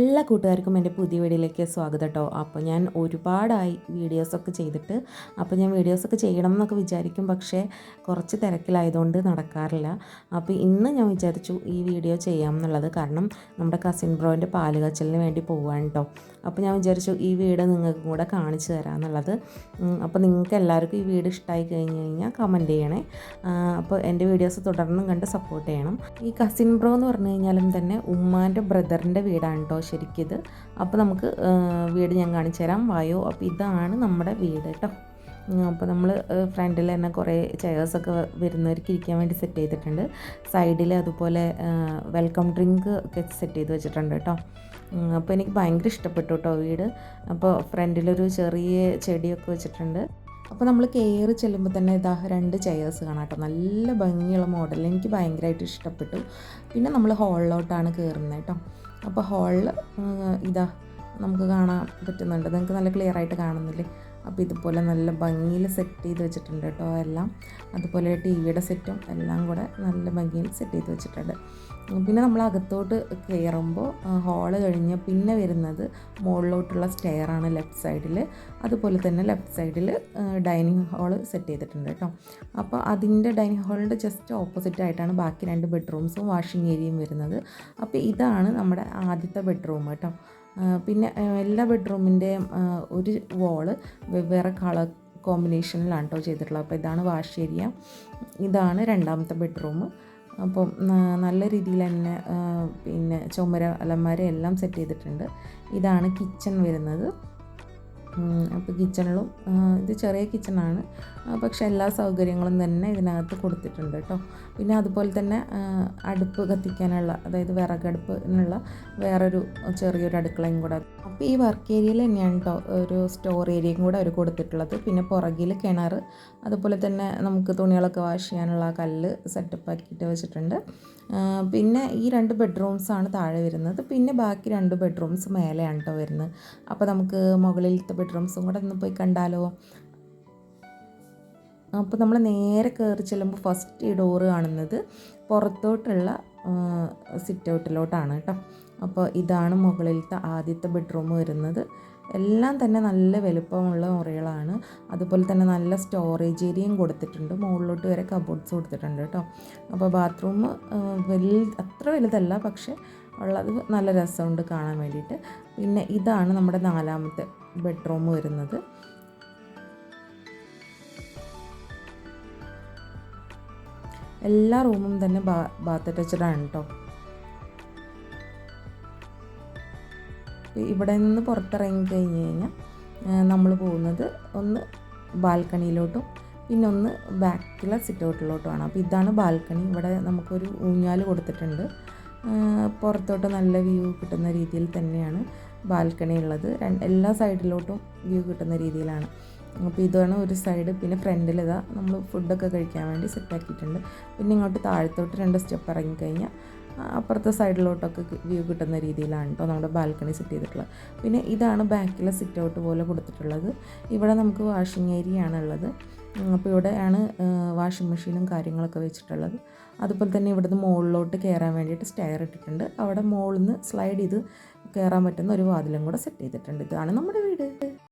എല്ലാ കൂട്ടുകാർക്കും എന്റെ പുതിയ വീഡിയോയിലേക്ക് സ്വാഗതം കേട്ടോ. അപ്പോൾ ഞാൻ ഒരുപാടായി വീഡിയോസൊക്കെ ചെയ്തിട്ട് അപ്പോൾ ഞാൻ വീഡിയോസൊക്കെ ചെയ്യണം എന്നൊക്കെ വിചാരിക്കും. പക്ഷേ കുറച്ച് തിരക്കിലായതുകൊണ്ട് നടക്കാറില്ല. അപ്പോൾ ഇന്ന് ഞാൻ വിചാരിച്ചു ഈ വീഡിയോ ചെയ്യാം എന്നുള്ളത് കാരണം നമ്മുടെ കസിൻ ബ്രോന്റെ പാൽ കച്ചലിന് വേണ്ടി പോവാണ് കേട്ടോ. അപ്പോൾ ഞാൻ വിചാരിച്ചു ഈ വീട് നിങ്ങൾക്കും കൂടെ കാണിച്ചു തരാമെന്നുള്ളത് അപ്പോൾ നിങ്ങൾക്ക് എല്ലാവർക്കും ഈ വീട് ഇഷ്ടമായി കഴിഞ്ഞ് കഴിഞ്ഞാൽ കമന്റ് ചെയ്യണേ. അപ്പോൾ എന്റെ വീഡിയോസ് തുടർന്നും കണ്ട് സപ്പോർട്ട് ചെയ്യണം. ഈ കസിൻ ബ്രോ എന്ന് പറഞ്ഞു കഴിഞ്ഞാലും തന്നെ ഉമ്മാന്റെ ബ്രദറിന്റെ വീടാണ് കേട്ടോ. ശരിക്കിത്. അപ്പോൾ നമുക്ക് വീട് ഞാൻ കാണിച്ചു തരാം. വായോ അപ്പോൾ ഇതാണ് നമ്മുടെ വീട് കേട്ടോ അപ്പോൾ നമ്മൾ ഫ്രണ്ടിൽ തന്നെ കുറേ ചെയേഴ്സൊക്കെ വരുന്നവർക്ക് ഇരിക്കാൻ വേണ്ടി സെറ്റ് ചെയ്തിട്ടുണ്ട്. സൈഡിൽ അതുപോലെ വെൽക്കം ഡ്രിങ്ക് ഒക്കെ സെറ്റ് ചെയ്ത് വെച്ചിട്ടുണ്ട് കേട്ടോ അപ്പോൾ എനിക്ക് ഭയങ്കര ഇഷ്ടപ്പെട്ടു കേട്ടോ വീട്. അപ്പോൾ ഫ്രണ്ടിലൊരു ചെറിയ ചെടിയൊക്കെ വെച്ചിട്ടുണ്ട്. അപ്പോൾ നമ്മൾ കയറി ചെല്ലുമ്പോൾ തന്നെ ഇതാ രണ്ട് ചെയേഴ്സ് കാണാം കേട്ടോ നല്ല ഭംഗിയുള്ള മോഡൽ എനിക്ക് ഭയങ്കരമായിട്ട് ഇഷ്ടപ്പെട്ടു. പിന്നെ നമ്മൾ ഹാളിലോട്ടാണ് കയറുന്നത് കേട്ടോ അപ്പോൾ ഹാളിൽ ഇതാ നമുക്ക് കാണാൻ പറ്റുന്നുണ്ട്. നിങ്ങൾക്ക് നല്ല ക്ലിയർ ആയിട്ട് കാണുന്നില്ലേ? അപ്പോൾ ഇതുപോലെ നല്ല ഭംഗിയിൽ സെറ്റ് ചെയ്ത് വെച്ചിട്ടുണ്ട് കേട്ടോ എല്ലാം. അതുപോലെ ടി വിയുടെ സെറ്റും എല്ലാം കൂടെ നല്ല ഭംഗിയിൽ സെറ്റ് ചെയ്ത് വെച്ചിട്ടുണ്ട്. പിന്നെ നമ്മൾ അകത്തോട്ട് കയറുമ്പോൾ ഹാൾ കഴിഞ്ഞ് പിന്നെ വരുന്നത് മുകളിലോട്ടുള്ള സ്റ്റെയറാണ് ലെഫ്റ്റ് സൈഡിൽ അതുപോലെ തന്നെ ലെഫ്റ്റ് സൈഡിൽ ഡൈനിങ് ഹാൾ സെറ്റ് ചെയ്തിട്ടുണ്ട് കേട്ടോ. അപ്പോൾ അതിന്റെ ഡൈനിങ് ഹാളിന്റെ ജസ്റ്റ് ഓപ്പോസിറ്റ് ആയിട്ടാണ് ബാക്കി രണ്ട് ബെഡ്റൂംസും വാഷിംഗ് ഏരിയയും വരുന്നത്. അപ്പോൾ ഇതാണ് നമ്മുടെ ആദ്യത്തെ ബെഡ്റൂം കേട്ടോ. പിന്നെ എല്ലാ ബെഡ്റൂമിന്റെയും ഒരു വോൾ വെവ്വേറെ കളർ കോമ്പിനേഷനിലാണ് കേട്ടോ ചെയ്തിട്ടുള്ളത്. അപ്പോൾ ഇതാണ് വാഷ് ഏരിയ ഇതാണ് രണ്ടാമത്തെ ബെഡ്റൂം അപ്പം നല്ല രീതിയിൽ തന്നെ പിന്നെ ചുമര അലമാര എല്ലാം സെറ്റ് ചെയ്തിട്ടുണ്ട്. ഇതാണ് കിച്ചൺ വരുന്നത്. അപ്പോൾ കിച്ചണിലും ഇത് ചെറിയ കിച്ചണാണ്. പക്ഷേ എല്ലാ സൗകര്യങ്ങളും തന്നെ ഇതിനകത്ത് കൊടുത്തിട്ടുണ്ട് കേട്ടോ. പിന്നെ അതുപോലെ തന്നെ അടുപ്പ് കത്തിക്കാനുള്ള അതായത് വിറകടുപ്പിനുള്ള വേറൊരു ചെറിയൊരു അടുക്കളയും കൂടെ. അപ്പോൾ ഈ വർക്ക് ഏരിയയിൽ തന്നെയാണ് കേട്ടോ ഒരു സ്റ്റോർ ഏരിയയും കൂടെ അവർ കൊടുത്തിട്ടുള്ളത്. പിന്നെ പുറകിൽ കിണർ അതുപോലെ തന്നെ നമുക്ക് തുണികളൊക്കെ വാഷ് ചെയ്യാനുള്ള കല്ല് സെറ്റപ്പ് ആക്കിയിട്ട് വെച്ചിട്ടുണ്ട്. പിന്നെ ഈ രണ്ട് ബെഡ്റൂംസാണ് താഴെ വരുന്നത്. പിന്നെ ബാക്കി രണ്ട് ബെഡ്റൂംസ് മേലെയാണ് കേട്ടോ വരുന്നത്. അപ്പോൾ നമുക്ക് മുകളിലത്തെ ബെഡ്റൂംസും കൂടെ ഒന്ന് പോയി കണ്ടാലോ? അപ്പോൾ നമ്മൾ നേരെ കയറി ചെല്ലുമ്പോൾ ഫസ്റ്റ് ഈ ഡോറ് കാണുന്നത് പുറത്തോട്ടുള്ള സിറ്റ് ഔട്ടിലോട്ടാണ് കേട്ടോ അപ്പോൾ ഇതാണ് മുകളിലത്തെ ആദ്യത്തെ ബെഡ്റൂം വരുന്നത്. എല്ലാം തന്നെ നല്ല വലുപ്പമുള്ള മുറികളാണ്. അതുപോലെ തന്നെ നല്ല സ്റ്റോറേജ് ഏരിയയും കൊടുത്തിട്ടുണ്ട്. മുകളിലോട്ട് വരെ കബോർഡ്സ് കൊടുത്തിട്ടുണ്ട് കേട്ടോ. അപ്പോൾ ബാത്റൂം വലിയ അത്ര വലുതല്ല പക്ഷേ ഉള്ളത് നല്ല രസമുണ്ട് കാണാൻ വേണ്ടിയിട്ട്. പിന്നെ ഇതാണ് നമ്മുടെ നാലാമത്തെ ബെഡ്റൂം വരുന്നത്. എല്ലാ റൂമും തന്നെ ബാ ബാത്ത് ടച്ചഡാണ് കേട്ടോ. ഇവിടെ നിന്ന് പുറത്തിറങ്ങി കഴിഞ്ഞ് കഴിഞ്ഞാൽ നമ്മൾ പോകുന്നത് ഒന്ന് ബാൽക്കണിയിലോട്ടും പിന്നെ ഒന്ന് ബാക്കിലെ സിറ്റ് ഔട്ടിലോട്ടുമാണ് അപ്പോൾ ഇതാണ് ബാൽക്കണി. ഇവിടെ നമുക്കൊരു ഊഞ്ഞാൽ കൊടുത്തിട്ടുണ്ട്. പുറത്തോട്ട് നല്ല വ്യൂ കിട്ടുന്ന രീതിയിൽ തന്നെയാണ് ബാൽക്കണി ഉള്ളത്. എല്ലാ സൈഡിലോട്ടും വ്യൂ കിട്ടുന്ന രീതിയിലാണ്. അപ്പോൾ ഇതാണ് ഒരു സൈഡ്. പിന്നെ ഫ്രണ്ടിൽ ഇതാ നമ്മൾ ഫുഡൊക്കെ കഴിക്കാൻ വേണ്ടി സെറ്റാക്കിയിട്ടുണ്ട്. പിന്നെ ഇങ്ങോട്ട് താഴത്തോട്ട് രണ്ട് സ്റ്റെപ്പ് ഇറങ്ങിക്കഴിഞ്ഞാൽ അപ്പുറത്തെ സൈഡിലോട്ടൊക്കെ വ്യൂ കിട്ടുന്ന രീതിയിലാണ് കേട്ടോ നമ്മുടെ ബാൽക്കണി സെറ്റ് ചെയ്തിട്ടുള്ളത്. പിന്നെ ഇതാണ് ബാക്കിലെ സിറ്റ് ഔട്ട് പോലെ കൊടുത്തിട്ടുള്ളത്. ഇവിടെ നമുക്ക് വാഷിംഗ് ഏരിയ ആണുള്ളത് അപ്പോൾ ഇവിടെയാണ് വാഷിംഗ് മെഷീനും കാര്യങ്ങളൊക്കെ വെച്ചിട്ടുള്ളത്. അതുപോലെ തന്നെ ഇവിടുന്ന് മുകളിലോട്ട് കയറാൻ വേണ്ടിയിട്ട് സ്റ്റെയർ ഇട്ടിട്ടുണ്ട്. അവിടെ മുകളിൽ നിന്ന് സ്ലൈഡ് ചെയ്ത് കയറാൻ പറ്റുന്ന ഒരു വാതിലും കൂടെ സെറ്റ് ചെയ്തിട്ടുണ്ട്. ഇതാണ് നമ്മുടെ വീട്.